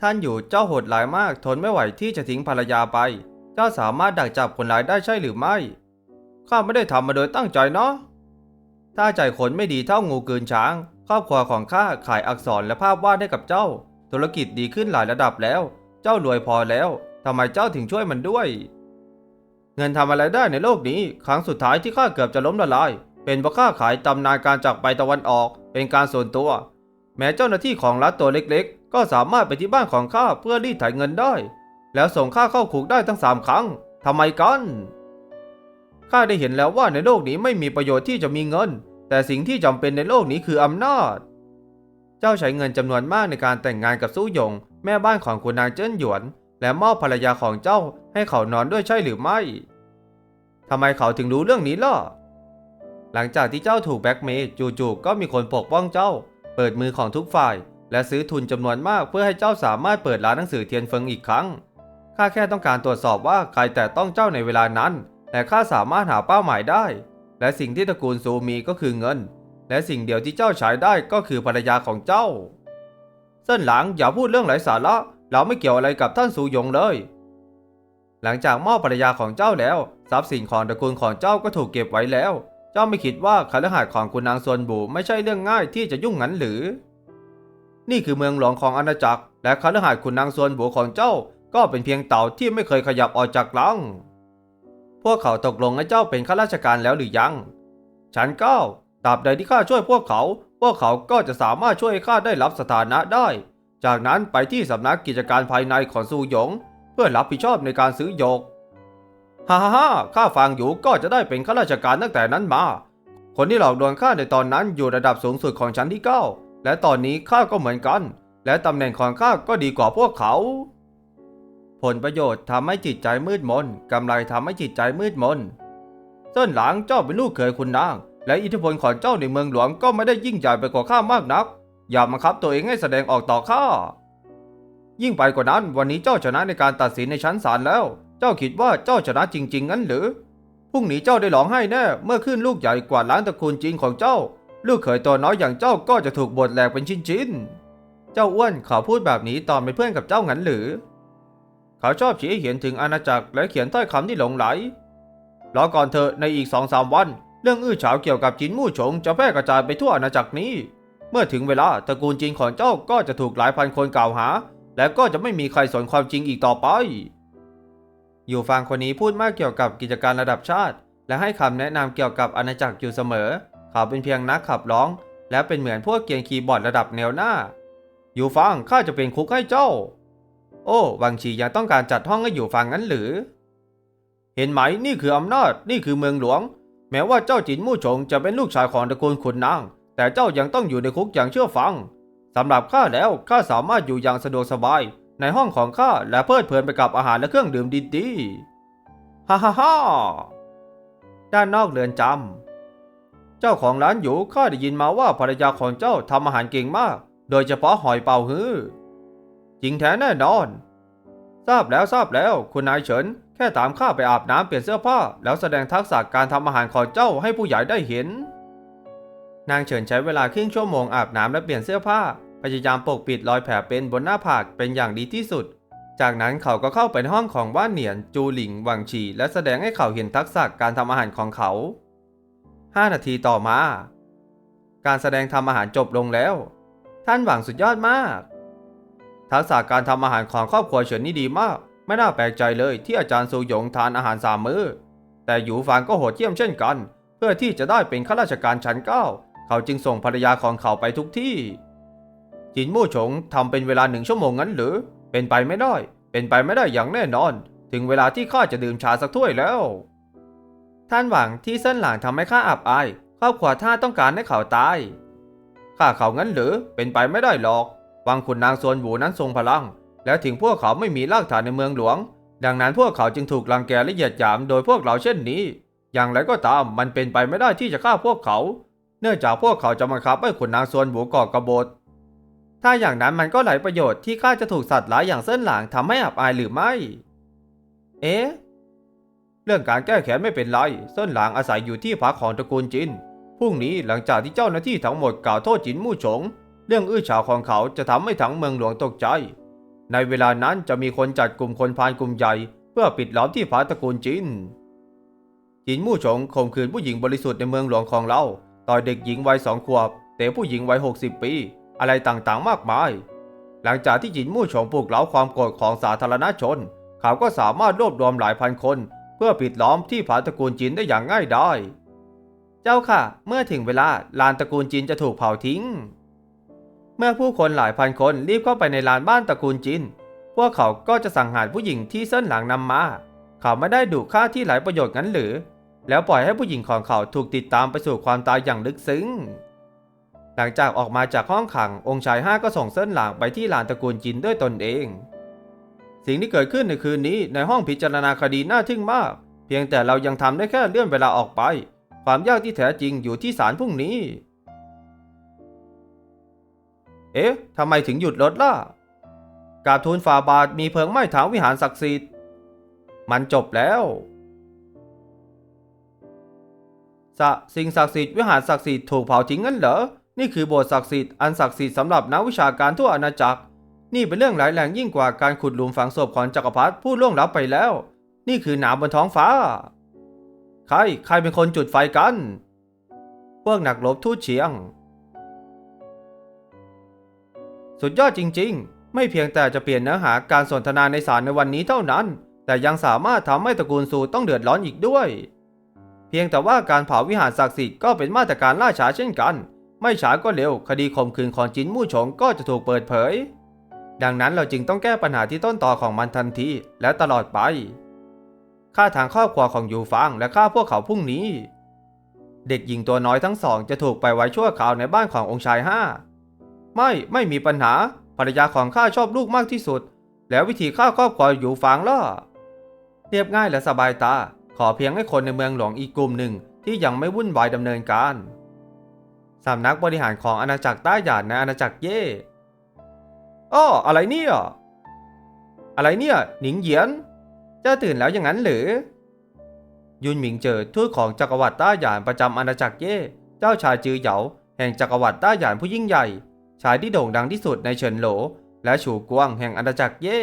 ท่านอยู่เจ้าโหดร้ายมากทนไม่ไหวที่จะทิ้งภรรยาไป เจ้าสามารถดักจับคนร้ายได้ใช่หรือไม่ ข้าไม่ได้ทำมาโดยตั้งใจเนาะ ถ้าใจคนไม่ดีเท่างูเกืนช้าง ครอบครัวของข้าขายอักษรและภาพวาดให้กับเจ้า ธุรกิจดีขึ้นหลายระดับแล้ว เจ้ารวยพอแล้วทำไมเจ้าถึงช่วยมันด้วย เงินทำอะไรได้ในโลกนี้ ครั้งสุดท้ายที่ข้าเกือบจะล้มละลาย เป็นเพราะข้าขายตำนานการจากไปตะวันออก เป็นการส่วนตัว แม้เจ้าหน้าที่ของรัฐตัวเล็ก ก็สามารถไปที่บ้านของข้าเพื่อรีดไถเงินได้ แล้วส่งข้าเข้าคุกได้ทั้งสามครั้งทำไมกันข้าได้เห็นแล้วว่าในโลกนี้ไม่มีประโยชน์ที่จะมีเงิน แต่สิ่งที่จำเป็นในโลกนี้คืออำนาจ เจ้าใช้เงินจำนวนมากในการแต่งงานกับสู้หยง แม่บ้านของคุณนางเจิ้นหยวน และมอบภรรยาของเจ้าให้เขานอนด้วยใช่หรือไม่ทำไมเขาถึงรู้เรื่องนี้ล่ะ หลังจากที่เจ้าถูกแบ็กเมย์จู่ๆก็มีคนปกป้องเจ้า เปิดมือของทุกฝ่าย และซื้อทุนจำนวนมากเพื่อให้เจ้าสามารถเปิดร้านหนังสือเทียนเฟิงอีกครั้ง ข้าแค่ต้องการตรวจสอบว่าใครแต่ต้องเจ้าในเวลานั้นและข้าสามารถหาเป้าหมายได้ และสิ่งที่ตระกูลซูมีก็คือเงิน และสิ่งเดียวที่เจ้าใช้ได้ก็คือภรรยาของเจ้า เส้นหลังอย่าพูดเรื่องไร้สาระ เราไม่เกี่ยวอะไรกับท่านสูหยงเลย หลังจากมอบภรรยาของเจ้าแล้ว ทรัพย์สินของตระกูลของเจ้าก็ถูกเก็บไว้แล้ว เจ้าไม่คิดว่าคฤหาสน์ของคุณนางซวนบูไม่ใช่เรื่องง่ายที่จะยุ่งงั้นหรือ นี่คือเมืองหลวงของอาณาจักร และคฤหาสน์คุณนางซวนบูของเจ้า ก็เป็นเพียงเต่าที่ไม่เคยขยับออกจากลัง พวกเขาตกลงให้เจ้าเป็นข้าราชการแล้วหรือยัง ฉันเก้าตราบใดที่ข้าช่วยพวกเขา พวกเขาก็จะสามารถช่วยข้าได้รับสถานะได้ จากนั้นไปที่สำนักกิจการภายในของซูหยง เพื่อรับผิดชอบในการซื้อหยกฮ่าฮ่าฮ่าข้าฟังอยู่ก็จะได้เป็นข้าราชการตั้งแต่นั้นมา คนที่หลอกลวงข้าในตอนนั้นอยู่ระดับสูงสุดของชั้นที่9 และตอนนี้ข้าก็เหมือนกัน และตำแหน่งของข้าก็ดีกว่าพวกเขา ผลประโยชน์ทำให้จิตใจมืดมนกำไรทำให้จิตใจมืดมนเส้นหลังเจ้าเป็นลูกเขยคุณนาง และอิทธิพลของเจ้าในเมืองหลวงก็ไม่ได้ยิ่งใหญ่ไปกว่าข้ามากนัก อย่ามาคับตัวเองให้แสดงออกต่อข้า ยิ่งไปกว่านั้นวันนี้เจ้าชนะในการตัดสินในชั้นศาลแล้ว เจ้าคิดว่าเจ้าชนะจริง ๆ งั้นหรือพรุ่งนี้เจ้าได้ร้องไห้แน่เมื่อขึ้นลูกใหญ่กว่าล้างตระกูลจีนของเจ้า ลูกเขยตัวน้อยอย่างเจ้าก็จะถูกบดแหลกเป็นชิ้นๆ เจ้าอ้วนเขาพูดแบบนี้ตอนเป็นเพื่อนกับเจ้างั้นหรือ เขาชอบชี้เห็นถึงอาณาจักรและเขียนถ้อยคำที่หลงไหลรอก่อนเถอะในอีกสองสามวัน เรื่องอื้อฉาวเกี่ยวกับจินมู่ฉงจะแพร่กระจายไปทั่วอาณาจักรนี้ เมื่อถึงเวลาตระกูลจีนของเจ้าก็จะถูกหลายพันคนกล่าวหา และก็จะไม่มีใครสนความจริงอีกต่อไป อยู่ฟังคนนี้พูดมากเกี่ยวกับกิจการระดับชาติ และให้คำแนะนำเกี่ยวกับอาณาจักรอยู่เสมอ เขาเป็นเพียงนักขับร้อง และเป็นเหมือนพวกเกียนคีย์บอร์ดระดับแนวหน้า อยู่ฟังข้าจะเป็นคุกให้เจ้า โอ้วังชียังต้องการจัดห้องให้อยู่ฟังงั้นหรือ เห็นไหมนี่คืออำนาจนี่คือเมืองหลวง แม้ว่าเจ้าจินมู่ฉงจะเป็นลูกชายของตระกูลขุนนาง แต่เจ้ายังต้องอยู่ในคุกอย่างเชื่อฟังสำหรับข้าแล้วข้าสามารถอยู่อย่างสะดวกสบาย ในห้องของข้าและเพลิดเพลินไปกับอาหารและเครื่องดื่มดีๆฮ่าฮ่าฮ่าด้านนอกเรือนจำ เจ้าของร้านอยู่ข้าได้ยินมาว่าภรรยาของเจ้าทำอาหารเก่งมาก โดยเฉพาะหอยเป่าฮื้อจริงแท้แน่นอน ทราบแล้วทราบแล้ว คุณนายเฉิน แค่ตามข้าไปอาบน้ำเปลี่ยนเสื้อผ้า แล้วแสดงทักษะการทำอาหารของเจ้าให้ผู้ใหญ่ได้เห็น นางเฉินใช้เวลาครึ่งชั่วโมงอาบน้ำและเปลี่ยนเสื้อผ้า พยายามปกปิดรอยแผลเป็นบนหน้าผากเป็นอย่างดีที่สุดจากนั้นเขาก็เข้าไปในห้องของว่านเหนียน จูหลิง หวังฉีและแสดงให้เขาเห็นทักษะการทำอาหารของเขา 5 นาทีต่อมา การแสดงทำอาหารจบลงแล้ว ท่านหวังสุดยอดมาก ทักษะการทำอาหารของครอบครัวเฉินนี่ดีมาก ไม่น่าแปลกใจเลยที่อาจารย์ซูหยงทานอาหารสามมือ้อ แต่หยูฟานก็โหดเยี่ยมเช่นกัน เพื่อที่จะได้เป็นข้าราชการชั้นเก้าเขาจึงส่งภรรยาของเขาไปทุกที่ จินมู่ฉงทำเป็นเวลาหนึ่งชั่วโมงงั้นหรือ เป็นไปไม่ได้ เป็นไปไม่ได้อย่างแน่นอน ถึงเวลาที่ข้าจะดื่มชาสักถ้วยแล้ว ท่านหวังที่เส้นหลังทำให้ข้าอับอายครอบครัวท่าต้องการให้เขาตายข้าเขางั้นหรือเป็นไปไม่ได้หรอก วังขุนนางซวนหูนั้นทรงพลัง และถึงพวกเขาไม่มีรากฐานในเมืองหลวง ดังนั้นพวกเขาจึงถูกรังแกและเหยียดหยามโดยพวกเราเช่นนี้ อย่างไรก็ตามมันเป็นไปไม่ได้ที่จะฆ่าพวกเขา เนื่องจากพวกเขาจะบังคับให้ขุนนางซวนหูก่อกบฏถ้าอย่างนั้นมันก็หลายประโยชน์ที่ข้าจะถูกสัตว์ร้ายอย่างเส้นหลางทำให้อับอายหรือไม่ เอ๊ะ รื่องการแก้แค้นไม่เป็นไรเส้นหลางอาศัยอยู่ที่พักของตระกูลจินพรุ่งนี้หลังจากที่เจ้าหน้าที่ทั้งหมดกล่าวโทษจินมู่ฉง เรื่องอื้อฉาวของเขาจะทำให้ทั้งเมืองหลวงตกใจ ในเวลานั้นจะมีคนจัดกลุ่มคนพาลกลุ่มใหญ่ เพื่อปิดล้อมที่ผาตระกูลจินจินมู่ฉงข่มขืนผู้หญิงบริสุทธิ์ในเมืองหลวงของเราต่อยเด็กหญิงวัยสองขวบแต่ผู้หญิงวัย60ปี อะไรต่างๆมากมาย หลังจากที่จินมู่ฉงปลุกเร้าความโกรธของสาธารณชน เขาก็สามารถรวบรวมหลายพันคน พื่อปิดล้อมที่ผาตระกูลจินได้อย่างง่ายดาย เจ้าค่ะ เมื่อถึงเวลาลานตระกูลจินจะถูกเผาทิ้ง เมื่อผู้คนหลายพันคนรีบเข้าไปในลานบ้านตระกูลจินพวกเขาก็จะสังหารผู้หญิงที่เส้นหลังนำมา เขาไม่ได้ดุฆ่าที่หลายประโยชน์งั้นหรือ แล้วปล่อยให้ผู้หญิงของเขาถูกติดตามไปสู่ความตายอย่างลึกซึ้ง หลังจากออกมาจากห้องขังองค์ชายห้าก็ส่งเส้นหลังไปที่ลานตระกูลจินด้วยตนเอง สิ่งที่เกิดขึ้นในคืนนี้ในห้องพิจารณาคดีน่าทึ่งมาก เพียงแต่เรายังทำได้แค่เลื่อนเวลาออกไป ความยากที่แท้จริงอยู่ที่ศาลพรุ่งนี้ เอ๊ะทำไมถึงหยุดรถล่ะกาบทูลฝ่าบาทมีเพลิงไหม้ถางวิหารศักดิ์สิทธิ์ มันจบแล้วสะสิ่งศักดิ์สิทธิ์วิหารศักดิ์สิทธิ์ถูกเผาทิ้งงั้นเหรอ นี่คือโบสถ์ศักดิ์สิทธิ์อันศักดิ์สิทธิ์สำหรับนักวิชาการทั่วอาณาจักร นี่เป็นเรื่องร้ายแรงยิ่งกว่าการขุดหลุมฝังศพของจักรพรรดิผู้ล่วงลับไปแล้ว นี่คือหนามบนท้องฟ้า ใคร ใครเป็นคนจุดไฟกัน พวกนักรบทูตเฉียง สุดยอดจริง ๆ ไม่เพียงแต่จะเปลี่ยนเนื้อหาการสนทนาในศาลในวันนี้เท่านั้น แต่ยังสามารถทำให้ตระกูลซูต้องเดือดร้อนอีกด้วย เพียงแต่ว่าการเผาวิหารศักดิ์สิทธิ์ก็เป็นมาตรการล่าช้าเช่นกัน ไม่ช้าก็เร็ว คดีข่มขืนของจินมู่ฉงก็จะถูกเปิดเผย ดังนั้นเราจึงต้องแก้ปัญหาที่ต้นตอของมันทันที และตลอดไปฆ่าทางครอบครัวของยูฟางและฆ่าพวกเขาพรุ่งนี้ เด็กหญิงตัวน้อยทั้งสองจะถูกไปไว้ชั่วคราวในบ้านขององค์ชายห้าไม่ไม่มีปัญหาภรรยาของข้าชอบลูกมากที่สุด แล้ววิธีฆ่าครอบครัวอยู่ฟางล่ะเรียบง่ายและสบายตา ขอเพียงให้คนในเมืองหลวงอีกกลุ่มหนึ่งที่ยังไม่วุ่นวายดำเนินการสำนักบริหารของอาณาจักรใต้หยานในอาณาจักรเย่ อ้ออะไรเนี่ย อะไรเนี่ย หนิงเหยียน เจ้าตื่นแล้วอย่างนั้นหรือ ยุนหมิงเจอทูตของจักรวรรดิต้าหยานประจำอาณาจักรเย่ เจ้าชายจือเหยา แห่งจักรวรรดิต้าหยานผู้ยิ่งใหญ่ ชายที่โด่งดังที่สุดในเฉินโหล และฉูกวงแห่งอาณาจักรเย่